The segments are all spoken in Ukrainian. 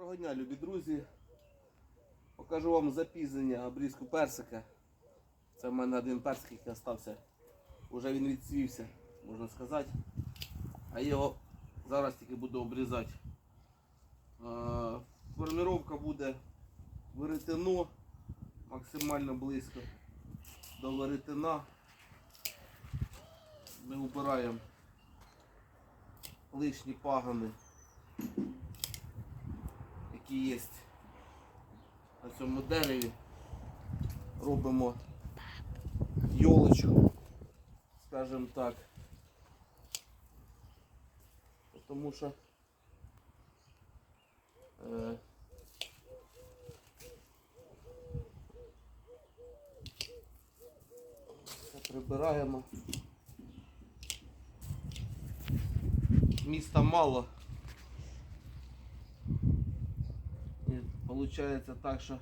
Доброго дня, любі друзі. Покажу вам запізнення обрізку персика. Це в мене один персик, який залишився. Уже він відцвівся, можна сказати. А його зараз тільки буду обрізати. Е, Форміровка буде веретено максимально близько до веретена. Ми убираємо лишні пагани які є на цьому дереві. Робимо йолочку, скажімо так. Тому що е, прибираємо. Міста мало. І виходить так, що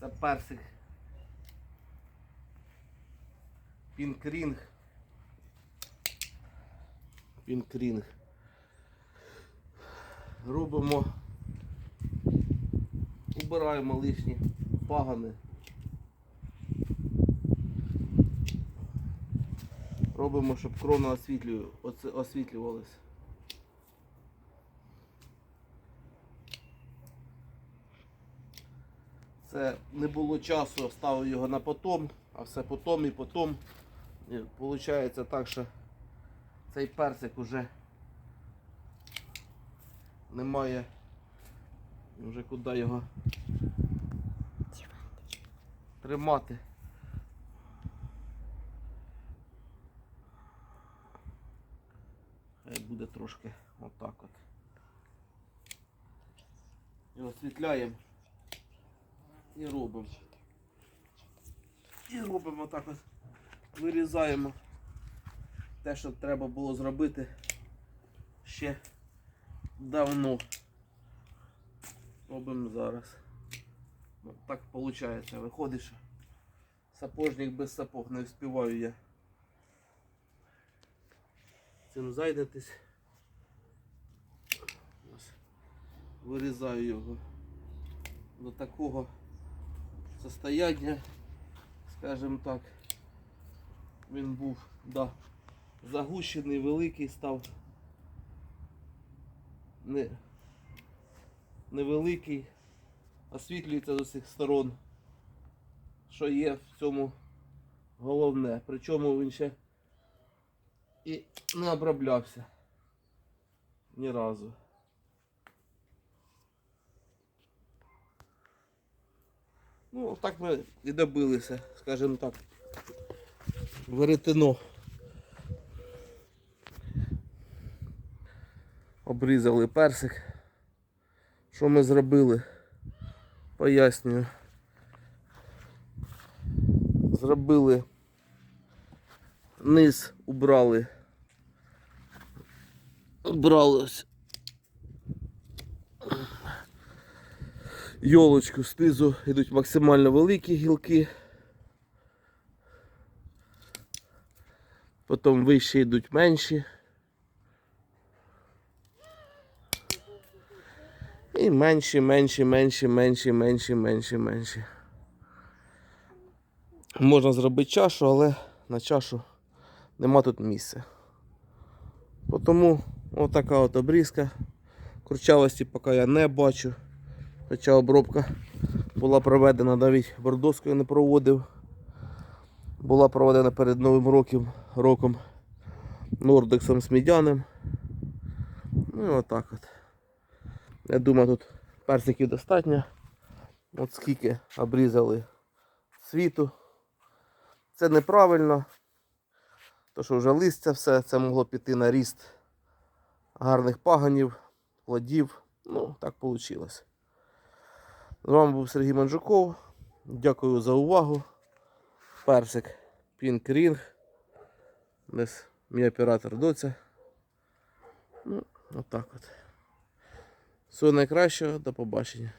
це персик пінкрінг. Пінкрінг. Робимо, убираємо лишні пагани. Робимо, щоб крона освітлювалася. Це не було часу, ставив його на потом, а все потом і потом. І Получається так, що цей персик уже немає вже куди його тримати. Хай буде трошки отак от. І освітляємо і робимо. І робимо так от. Вирізаємо те, що треба було зробити ще давно. Робимо зараз. Ну, так виходить. Що сапожник без сапог не вспіваю я. Цим зайнятись. Вирізаю його до такого состояння, скажімо так, він був да, загущений, великий став. Не, невеликий, освітлюється з усіх сторон, що є в цьому головне. Причому він ще і не оброблявся ні разу. Ну, так ми і добилися, скажімо так. Веретено. Обрізали персик. Що ми зробили? Пояснюю. Зробили низ убрали. Убрали Йолочку знизу йдуть максимально великі гілки. Потім вище йдуть менші. І менші, менші, менші, менші, менші, менші, менші. Можна зробити чашу, але на чашу нема тут місця. Тому отака от обрізка. Курчавості поки я не бачу. Хоча обробка була проведена, навіть бордоскою не проводив. Була проведена перед Новим роком, роком Нордексом Смідяним. Ну і отак от. Я думаю, тут персиків достатньо. От скільки обрізали світу. Це неправильно. То що вже листя все, це могло піти на ріст гарних паганів, плодів. Ну, так вийшло. З вами був Сергій Манжуков. Дякую за увагу. Персик. Десь мій оператор доця. Ну, отак от. Всього найкращого, до побачення.